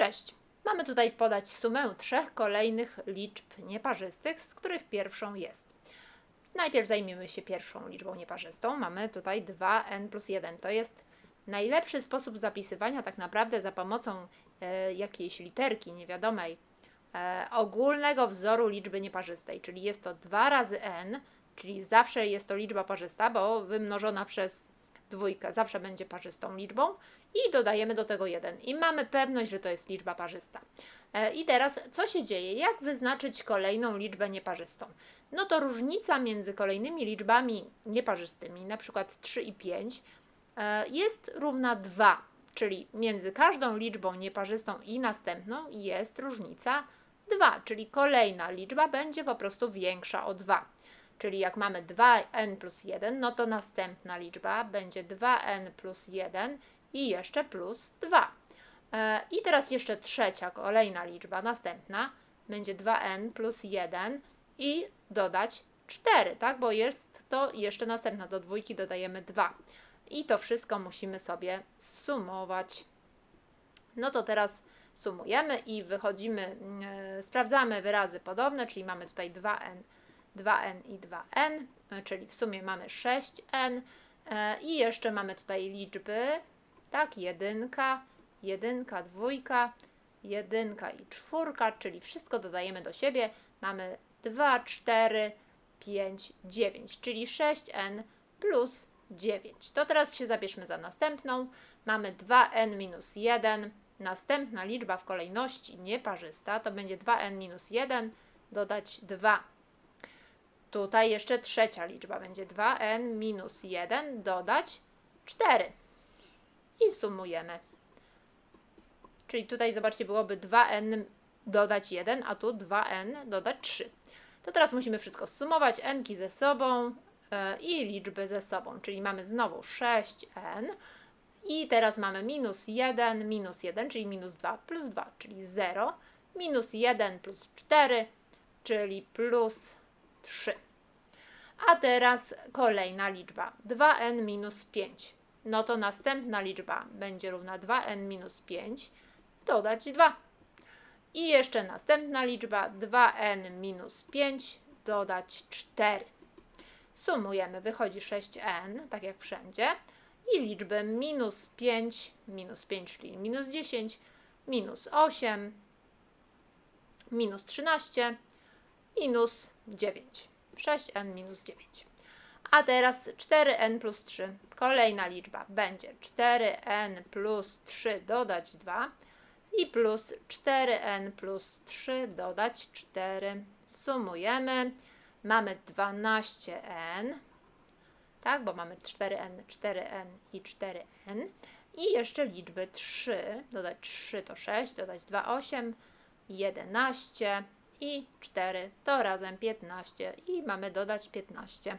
Cześć. Mamy tutaj podać sumę trzech kolejnych liczb nieparzystych, z których pierwszą jest. Najpierw zajmiemy się pierwszą liczbą nieparzystą. Mamy tutaj 2n plus 1. To jest najlepszy sposób zapisywania tak naprawdę za pomocą e, jakiejś literki niewiadomej e, ogólnego wzoru liczby nieparzystej, czyli jest to 2 razy n, czyli zawsze jest to liczba parzysta, bo wymnożona przez dwójkę zawsze będzie parzystą liczbą i dodajemy do tego 1 i mamy pewność, że to jest liczba parzysta. E, I teraz co się dzieje? Jak wyznaczyć kolejną liczbę nieparzystą? No to różnica między kolejnymi liczbami nieparzystymi, na przykład 3 i 5, e, jest równa 2, czyli między każdą liczbą nieparzystą i następną jest różnica 2, czyli kolejna liczba będzie po prostu większa o 2. Czyli jak mamy 2n plus 1, no to następna liczba będzie 2n plus 1 i jeszcze plus 2. E, I teraz jeszcze trzecia, kolejna liczba, następna, będzie 2n plus 1 i dodać 4, tak? Bo jest to jeszcze następna, do dwójki dodajemy 2. I to wszystko musimy sobie sumować. No to teraz sumujemy i wychodzimy, yy, sprawdzamy wyrazy podobne, czyli mamy tutaj 2n, 2n i 2n, yy, czyli w sumie mamy 6n yy, i jeszcze mamy tutaj liczby, tak, jedynka, jedynka, dwójka, jedynka i czwórka, czyli wszystko dodajemy do siebie. Mamy 2, 4, 5, 9, czyli 6n plus 9. To teraz się zabierzmy za następną. Mamy 2n minus 1. Następna liczba w kolejności nieparzysta to będzie 2n minus 1 dodać 2. Tutaj jeszcze trzecia liczba będzie 2n minus 1 dodać 4 i sumujemy. Czyli tutaj zobaczcie, byłoby 2n dodać 1, a tu 2n dodać 3. To teraz musimy wszystko sumować, nki ze sobą yy, i liczby ze sobą, czyli mamy znowu 6n i teraz mamy minus 1, minus 1, czyli minus 2, plus 2, czyli 0, minus 1 plus 4, czyli plus 3. A teraz kolejna liczba, 2n minus 5 no to następna liczba będzie równa 2n minus 5, dodać 2. I jeszcze następna liczba 2n minus 5, dodać 4. Sumujemy, wychodzi 6n, tak jak wszędzie. I liczby minus 5, minus 5, czyli minus 10, minus 8, minus 13, minus 9. 6n minus 9. A teraz 4n plus 3. Kolejna liczba będzie 4n plus 3 dodać 2 i plus 4n plus 3 dodać 4. Sumujemy. Mamy 12n, tak, bo mamy 4n, 4n i 4n. I jeszcze liczby 3, dodać 3 to 6, dodać 2, 8, 11 i 4 to razem 15 i mamy dodać 15.